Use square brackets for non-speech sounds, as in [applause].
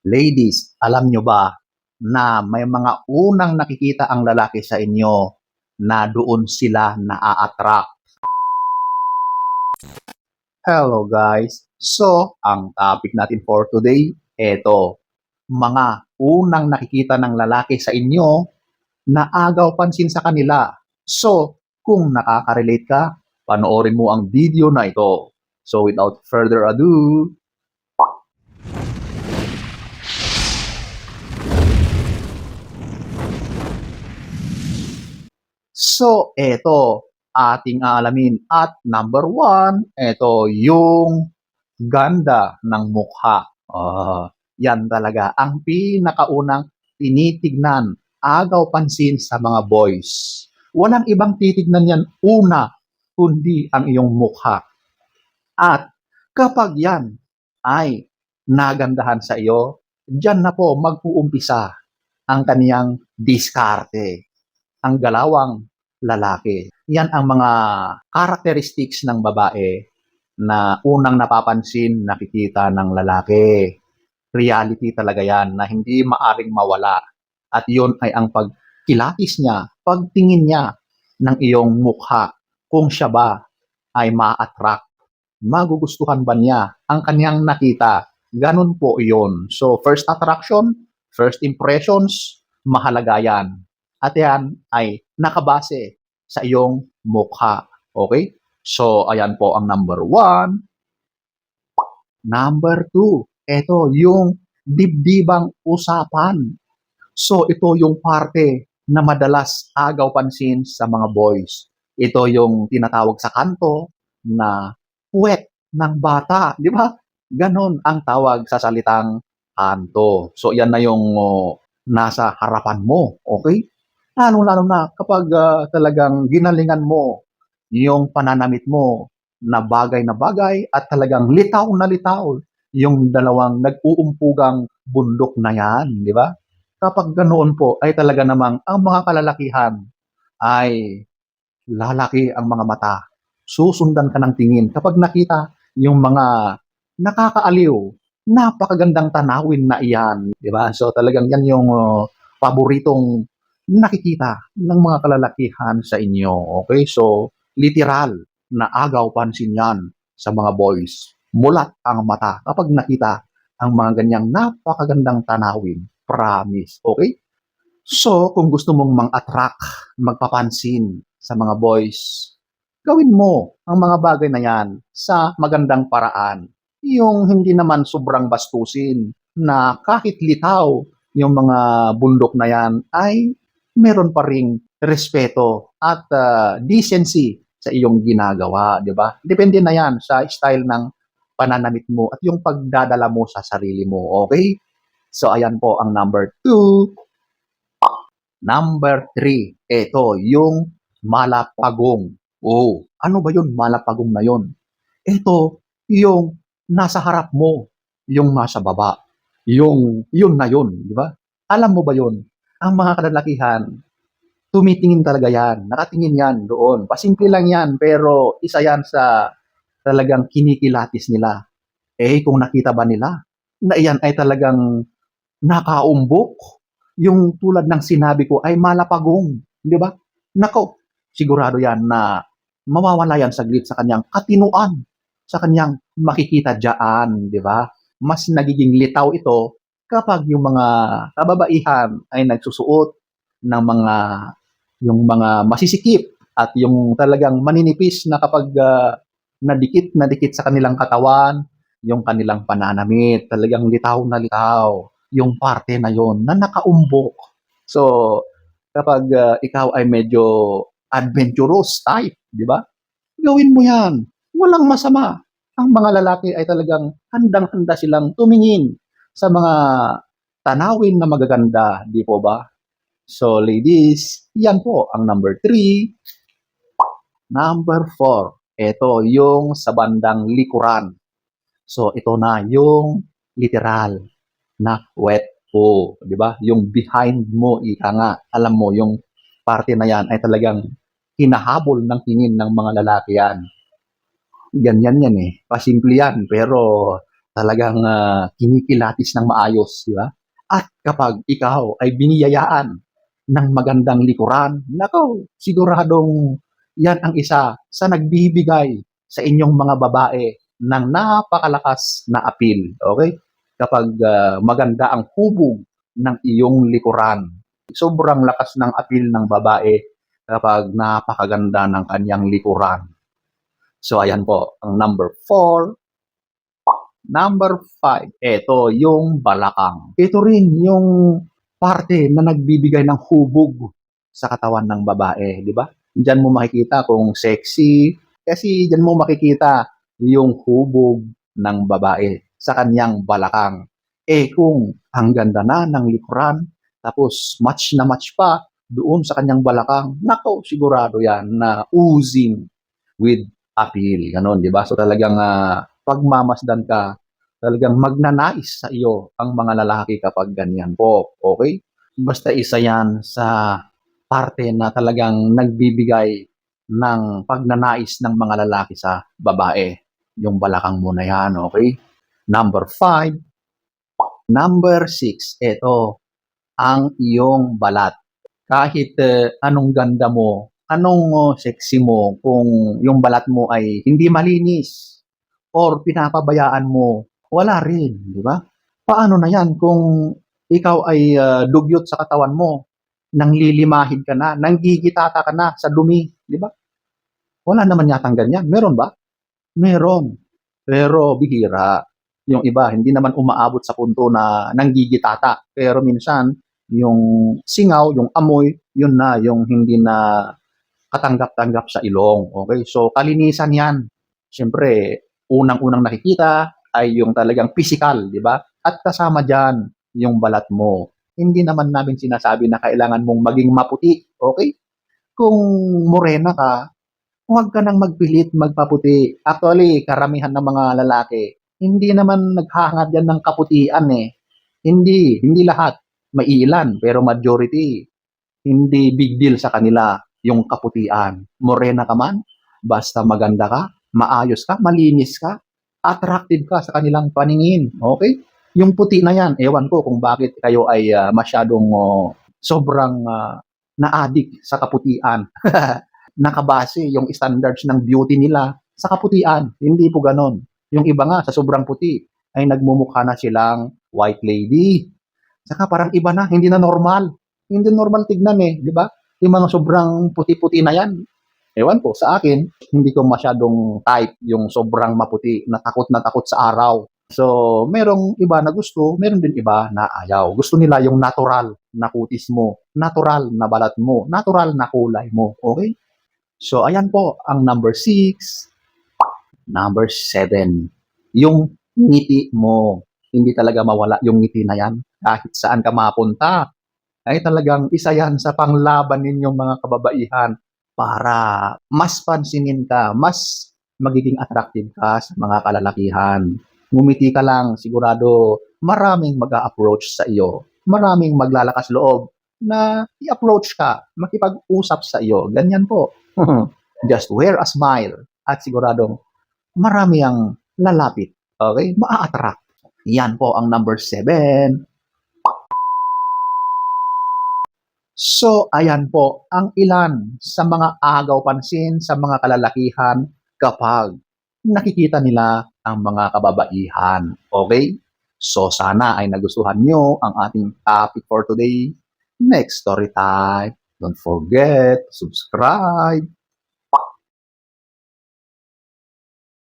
Ladies, alam nyo ba na may mga unang nakikita ang lalaki sa inyo na doon sila naa-attract? Hello guys. So, ang topic natin for today, eto, mga unang nakikita ng lalaki sa inyo na agaw pansin sa kanila. So, kung nakaka-relate ka, panoorin mo ang video na ito. So, without further ado, So, eto, ating aalamin. At number one, eto, yung ganda ng mukha. Ah, yan talaga ang pinakaunang tinitignan, agaw pansin sa mga boys. Walang ibang titignan yan una, kundi ang iyong mukha. At kapag yan ay nagandahan sa iyo, dyan na po mag-uumpisa ang kaniyang diskarte ang galawang lalaki. Yan ang mga characteristics ng babae na unang napapansin, nakikita ng lalaki. Reality talaga yan na hindi maaring mawala. At yun ay ang pagkilatis niya, pagtingin niya ng iyong mukha. Kung siya ba ay ma-attract, magugustuhan ba niya ang kanyang nakita. Ganun po yun. So, first attraction, first impressions, mahalaga yan. At yan ay nakabase sa iyong mukha. Okay? So, ayan po ang number one. Number two, ito yung dibdibang usapan. So, ito yung parte na madalas agaw pansin sa mga boys. Ito yung tinatawag sa kanto na puwet ng bata. Di ba? Ganon ang tawag sa salitang kanto. So, yan na yung oh, nasa harapan mo. Okay? Lalong-lalo na kapag ah, talagang ginalingan mo yung pananamit mo na bagay na bagay at talagang litaw na litaw yung dalawang nag-uumpugang bundok na yan, di ba? Kapag ganoon po ay talaga namang ang mga kalalakihan ay lalaki ang mga mata. Susundan ka ng tingin. Kapag nakita yung mga nakakaaliw, napakagandang tanawin na iyan, di ba? So talagang yan yung uh, paboritong nakikita ng mga kalalakihan sa inyo. Okay? So, literal na agaw pansin yan sa mga boys. Mulat ang mata kapag nakita ang mga ganyang napakagandang tanawin. Promise. Okay? So, kung gusto mong mang-attract, magpapansin sa mga boys, gawin mo ang mga bagay na yan sa magandang paraan. Yung hindi naman sobrang bastusin na kahit litaw yung mga bundok na yan ay meron pa ring respeto at ah, decency sa iyong ginagawa, di ba? Depende na yan sa style ng pananamit mo at yung pagdadala mo sa sarili mo, okay? So, ayan po ang number two. Number three, ito, yung malapagong. Oh, ano ba yun, malapagong na yun? Ito, yung nasa harap mo, yung nasa baba. Yung, yun na yun, di ba? Alam mo ba yun? Ang mga kalalakihan, tumitingin talaga yan. Nakatingin yan doon. Pasimple lang yan, pero isa yan sa talagang kinikilatis nila. Eh, kung nakita ba nila, na iyan ay talagang nakaumbok. Yung tulad ng sinabi ko ay malapagong. Di ba? Nako, sigurado yan na mawawala yan saglit sa kanyang katinuan, sa kanyang makikita dyan, di ba? Mas nagiging litaw ito kapag yung mga kababaihan ay nagsusuot ng mga yung mga masisikip at yung talagang maninipis na kapag ah, nadikit na dikit sa kanilang katawan, yung kanilang pananamit, talagang litaw na litaw, yung parte na yon na nakaumbok. So, kapag ah, ikaw ay medyo adventurous type, di ba? Gawin mo yan. Walang masama. Ang mga lalaki ay talagang handang-handa silang tumingin sa mga tanawin na magaganda, di po ba? So, ladies, yan po ang number three. Number four, ito yung sa bandang likuran. So, ito na yung literal na wet po, di ba? Yung behind mo, ika nga, alam mo, yung parte na yan ay talagang hinahabol ng tingin ng mga lalaki yan. Ganyan yan eh. Pasimple yan. Pero talagang ah, kinikilatis ng maayos, di ba? At kapag ikaw ay biniyayaan ng magandang likuran, nako, siguradong yan ang isa sa nagbibigay sa inyong mga babae ng napakalakas na appeal. Okay? Kapag ah, maganda ang hubog ng iyong likuran. Sobrang lakas ng appeal ng babae kapag napakaganda ng kanyang likuran. So, ayan po, ang number four. Number five, ito yung balakang. Ito rin yung parte na nagbibigay ng hubog sa katawan ng babae, di ba? Diyan mo makikita kung sexy, kasi diyan mo makikita yung hubog ng babae sa kanyang balakang. Eh kung ang ganda na ng likuran, tapos match na match pa doon sa kanyang balakang, nako, sigurado yan na oozing with appeal. Ganon, di ba? So talagang ah, pagmamasdan ka, talagang magnanais sa iyo ang mga lalaki kapag ganyan po. Okay? Basta isa yan sa parte na talagang nagbibigay ng pagnanais ng mga lalaki sa babae. Yung balakang mo na yan, okay? Number five. Number six, ito, ang iyong balat. Kahit eh, anong ganda mo, anong oh, sexy mo, kung yung balat mo ay hindi malinis or pinapabayaan mo, wala rin, di ba? Paano na yan kung ikaw ay ah, dugyot sa katawan mo, nang lilimahin ka na, nang gigitata ka na sa dumi, di ba? Wala naman yatang ganyan. Meron ba? Meron. Pero bihira. Yung iba, hindi naman umaabot sa punto na nanggigitata. Pero minsan, yung singaw, yung amoy, yun na, yung hindi na katanggap-tanggap sa ilong. Okay? So, kalinisan yan. Siyempre, unang-unang nakikita ay yung talagang physical, di ba? At kasama dyan, yung balat mo. Hindi naman namin sinasabi na kailangan mong maging maputi. Okay? Kung morena ka, huwag ka nang magpilit magpaputi. Actually, karamihan ng mga lalaki, hindi naman naghahangad yan ng kaputian eh. Hindi, hindi lahat. May ilan, pero majority, hindi big deal sa kanila yung kaputian. Morena ka man, basta maganda ka, maayos ka, malinis ka, attractive ka sa kanilang paningin. Okay? Yung puti na yan, ewan ko kung bakit kayo ay ah, masyadong oh, sobrang ah, na-addict sa kaputian. [laughs] Nakabase yung standards ng beauty nila sa kaputian. Hindi po ganon. Yung iba nga, sa sobrang puti, ay nagmumukha na silang white lady. Saka parang iba na, hindi na normal. Hindi normal tignan eh, di ba? Yung mga sobrang puti-puti na yan. Ewan po, sa akin, hindi ko masyadong type yung sobrang maputi, na takot na takot sa araw. So, merong iba na gusto, meron din iba na ayaw. Gusto nila yung natural na kutis mo, natural na balat mo, natural na kulay mo. Okay? So, ayan po ang number six. Number seven, yung ngiti mo. Hindi talaga mawala yung ngiti na yan. Kahit saan ka mapunta, ay talagang isa yan sa panglaban ninyong mga kababaihan para mas pansinin ka, mas magiging attractive ka sa mga kalalakihan. Ngumiti ka lang, sigurado maraming mag approach sa iyo. Maraming maglalakas loob na i-approach ka, makipag-usap sa iyo. Ganyan po. [laughs] Just wear a smile at siguradong marami ang lalapit. Okay? Maa-attract. Yan po ang number seven. So, ayan po ang ilan sa mga agaw pansin sa mga kalalakihan kapag nakikita nila ang mga kababaihan. Okay? So, sana ay nagustuhan nyo ang ating topic for today. Next story time. Don't forget to subscribe